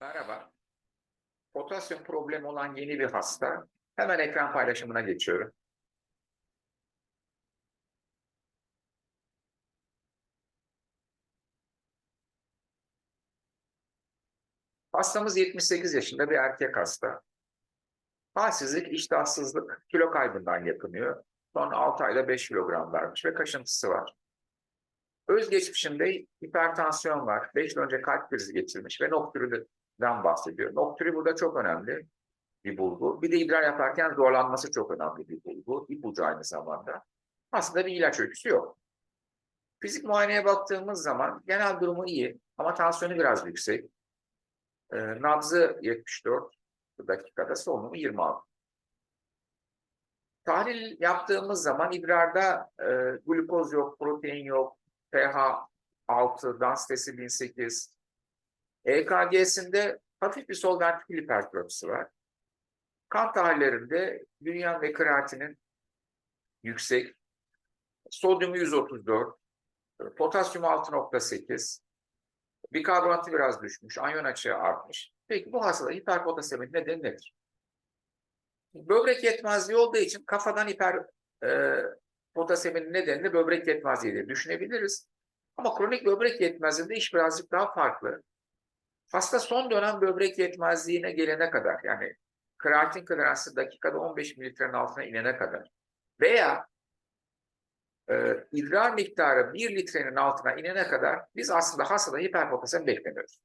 Merhaba. Potasyum problemi olan yeni bir hasta. Hemen ekran paylaşımına geçiyorum. Hastamız 78 yaşında bir erkek hasta. Halsizlik, iştahsızlık, kilo kaybından yakınıyor. Son 6 ayda 5 kilogram vermiş ve kaşıntısı var. Özgeçmişinde hipertansiyon var. 5 yıl önce kalp krizi geçirmiş ve noktürüden bahsediyor. Noktürü burada çok önemli bir bulgu. Bir de idrar yaparken zorlanması çok önemli bir bulgu. İpucu aynı zamanda. Aslında bir ilaç öyküsü yok. Fizik muayeneye baktığımız zaman genel durumu iyi ama tansiyonu biraz yüksek. E, nabzı 74 dakikada, solunumu 26. Tahlil yaptığımız zaman idrarda e, glukoz yok, protein yok, pH 6, densitesi 1008. EKG'sinde hafif bir sol ventrikül hipertrofisi var. Kan tahlillerinde bünyen ve kreatinin yüksek, sodyumu 134, potasyumu 6.8, bikarbonatı biraz düşmüş, anyon açığı artmış. Peki bu hastada hiperpotasemin nedeni nedir? Böbrek yetmezliği olduğu için kafadan hiper e, potasemin böbrek yetmezliği diye düşünebiliriz. Ama kronik böbrek yetmezliğinde iş birazcık daha farklı. Hasta son dönem böbrek yetmezliğine gelene kadar yani kreatin toleransı dakikada 15 mililitrenin altına inene kadar veya e, idrar miktarı 1 litrenin altına inene kadar biz aslında hastada hiperpotasemi beklemiyoruz.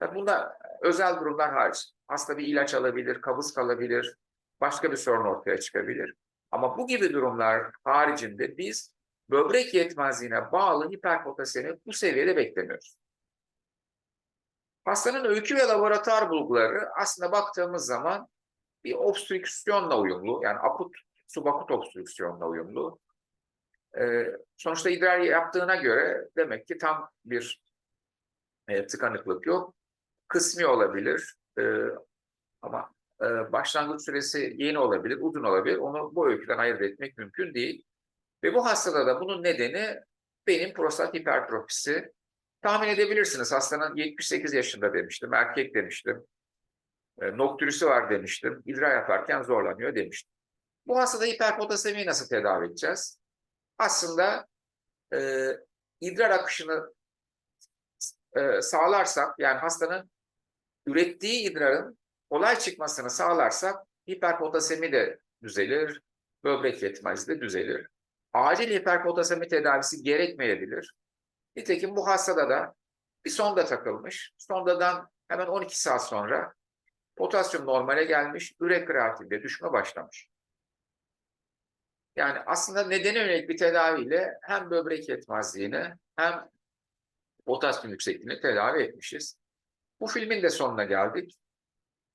Tabii bunda özel durumlar hariç. Hasta bir ilaç alabilir, kabız kalabilir, başka bir sorun ortaya çıkabilir. Ama bu gibi durumlar haricinde biz böbrek yetmezliğine bağlı hiperpotasemi bu seviyede beklemiyoruz. Hastanın öykü ve laboratuvar bulguları aslında baktığımız zaman bir obstrüksiyonla uyumlu. Yani akut, subakut obstrüksiyonla uyumlu. Ee, sonuçta idrar yaptığına göre demek ki tam bir e, tıkanıklık yok. Kısmi olabilir e, ama e, başlangıç süresi yeni olabilir, uzun olabilir. Onu bu öyküden ayırt etmek mümkün değil. Ve bu hastada da bunun nedeni benim prostat hipertrofisi. Tahmin edebilirsiniz hastanın 78 yaşında demiştim, erkek demiştim. E, noktürüsü var demiştim, idrar yaparken zorlanıyor demiştim. Bu hastada hiperpotasemiyi nasıl tedavi edeceğiz? Aslında e, idrar akışını e, sağlarsak, yani hastanın ürettiği idrarın kolay çıkmasını sağlarsak hiperpotasemi de düzelir, böbrek yetmezliği de düzelir. Acil hiperpotasemi tedavisi gerekmeyebilir. Nitekim bu hastada da bir sonda takılmış. Sondadan hemen 12 saat sonra potasyum normale gelmiş, ürek kreatinde düşme başlamış. Yani aslında nedene yönelik bir tedaviyle hem böbrek yetmezliğini hem potasyum yüksekliğini tedavi etmişiz. Bu filmin de sonuna geldik.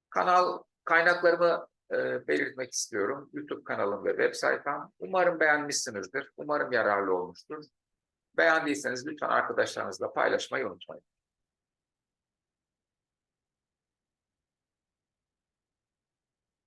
Kanal kaynaklarımı e, belirtmek istiyorum. YouTube kanalım ve web sayfam. Umarım beğenmişsinizdir. Umarım yararlı olmuştur. Beğendiyseniz lütfen arkadaşlarınızla paylaşmayı unutmayın.